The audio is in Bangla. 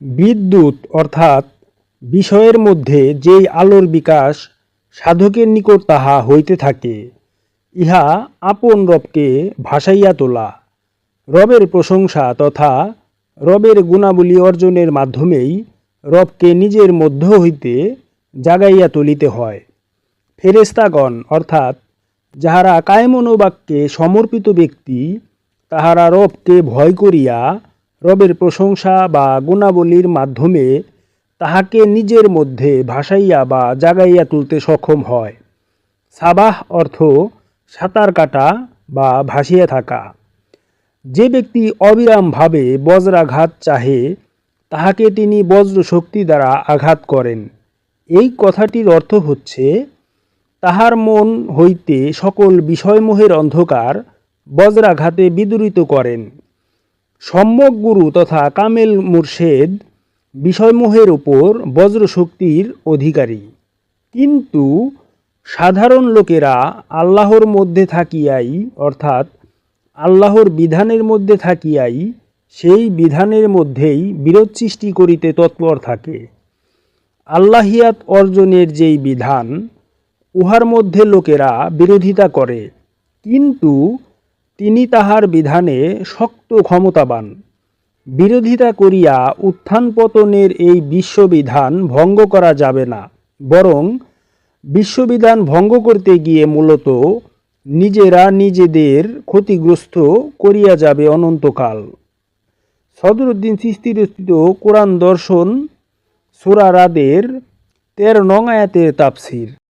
বিদ্যুৎ অর্থাৎ বিষয়ের মধ্যে যেই আলোর বিকাশ সাধকের নিকট তাহা হইতে থাকে, ইহা আপন রবকে ভাসাইয়া তোলা। রবের প্রশংসা তথা রবের গুণাবলী অর্জনের মাধ্যমেই রবকে নিজের মধ্য হইতে জাগাইয়া তুলিতে হয়। ফেরেস্তাগণ অর্থাৎ যাহারা কায়মনোবাক্যে সমর্পিত ব্যক্তি, তাহারা রবকে ভয় করিয়া রবের প্রশংসা বা গুণাবলীর মাধ্যমে তাহাকে নিজের মধ্যে ভাসাইয়া বা জাগাইয়া তুলতে সক্ষম হয়। সাবাহ অর্থ সাঁতার কাটা বা ভাসিয়া থাকা। যে ব্যক্তি অবিরামভাবে বজ্রাঘাত চাহে, তাহাকে তিনি বজ্র শক্তি দ্বারা আঘাত করেন। এই কথাটির অর্থ হচ্ছে, তাহার মন হইতে সকল বিষয়মোহের অন্ধকার বজ্রাঘাতে বিদূরিত করেন। সম্যক গুরু তথা কামেল মুর্শেদ বিষয়মোহের উপর বজ্রশক্তির অধিকারী। কিন্তু সাধারণ লোকেরা আল্লাহর মধ্যে থাকিয়াই, অর্থাৎ আল্লাহর বিধানের মধ্যে থাকিয়াই, সেই বিধানের মধ্যেই বিরোধ সৃষ্টি করিতে তৎপর থাকে। আল্লাহিয়াত অর্জনের যেই বিধান, উহার মধ্যে লোকেরা বিরোধিতা করে। কিন্তু তিনি তাহার বিধানে শক্ত ক্ষমতাবান। বিরোধিতা করিয়া উত্থান পতনের এই বিশ্ববিধান ভঙ্গ করা যাবে না, বরং বিশ্ববিধান ভঙ্গ করতে গিয়ে মূলত নিজেরা নিজেদের ক্ষতিগ্রস্ত করিয়া যাবে অনন্তকাল। সদরুদ্দিন চিস্তি রচিত কোরআন দর্শন সুরা তের তেরো নং আয়াতের তাফসির।